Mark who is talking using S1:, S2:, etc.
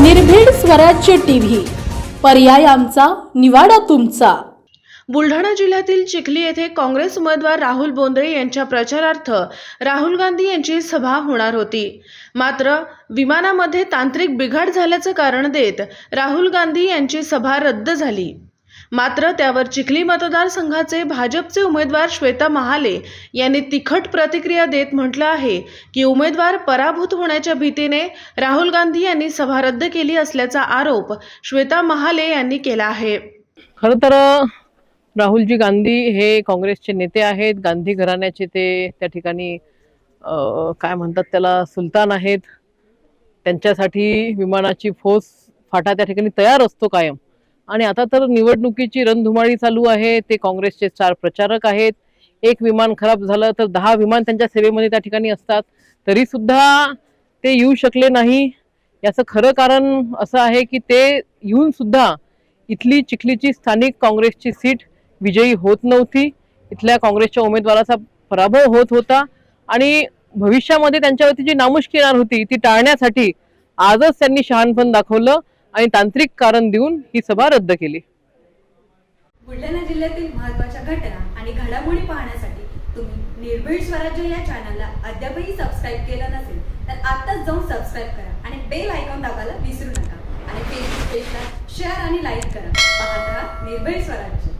S1: निर्भीड स्वराज्य टीव्ही. पर्याय आमचा निवाडा तुमचा.
S2: बुलढाणा जिल्ह्यातील चिखली येथे काँग्रेस उमेदवार राहुल बोंद्रे यांच्या प्रचारार्थ राहुल गांधी यांची सभा होणार होती. मात्र विमानामध्ये तांत्रिक बिघाड झाल्याचं कारण देत राहुल गांधी यांची सभा रद्द झाली. मात्र त्यावर चिखली मतदारसंघाचे भाजपचे उमेदवार श्वेता महाले यांनी तिखट प्रतिक्रिया देत म्हटलं आहे की उमेदवार पराभूत होण्याच्या भीतीने राहुल गांधी यांनी सभा रद्द केली असल्याचा आरोप श्वेता महाले यांनी केला आहे.
S3: खरं तर राहुलजी गांधी हे काँग्रेसचे नेते आहेत. गांधी घराण्याचे ते त्या ठिकाणी काय म्हणतात त्याला सुलतान आहेत. त्यांच्यासाठी विमानाची फोस फाटा त्या ठिकाणी तयार असतो कायम. आणि आता तर निवडणुकीची रणधुमाळी चालू आहे. ते काँग्रेसचे चार प्रचारक आहेत. एक विमान खराब झालं तर दहा विमान त्यांच्या सेवेमध्ये त्या ठिकाणी असतात. तरी सुद्धा ते येऊ शकले नाही. याचं खरं कारण असं आहे की ते येऊन सुद्धा इथली चिखलीची स्थानिक काँग्रेसची सीट विजयी होत नव्हती. इथल्या काँग्रेसच्या उमेदवाराचा पराभव होत होता आणि भविष्यामध्ये त्यांच्यावरती जी नामुष्की येणार होती ती टाळण्यासाठी आजच त्यांनी शहाणपण दाखवलं. आणि तांत्रिक कारण देऊन ही सभा रद्द केली.
S4: बुलढाणा जिल्ह्यातील महत्त्वाच्या घटना आणि घडामोडी पाहण्यासाठी तुम्ही निर्भीड स्वराज्य या चॅनलला अद्यापही सबस्क्राईब केलं नसेल तर आत्ताच जाऊन सबस्क्राईब करा आणि बेल आयकॉन दाबायला विसरू नका. आणि फेसबुक पेजला शेअर आणि लाईक करा. पाहत राहा निर्भीड स्वराज्य.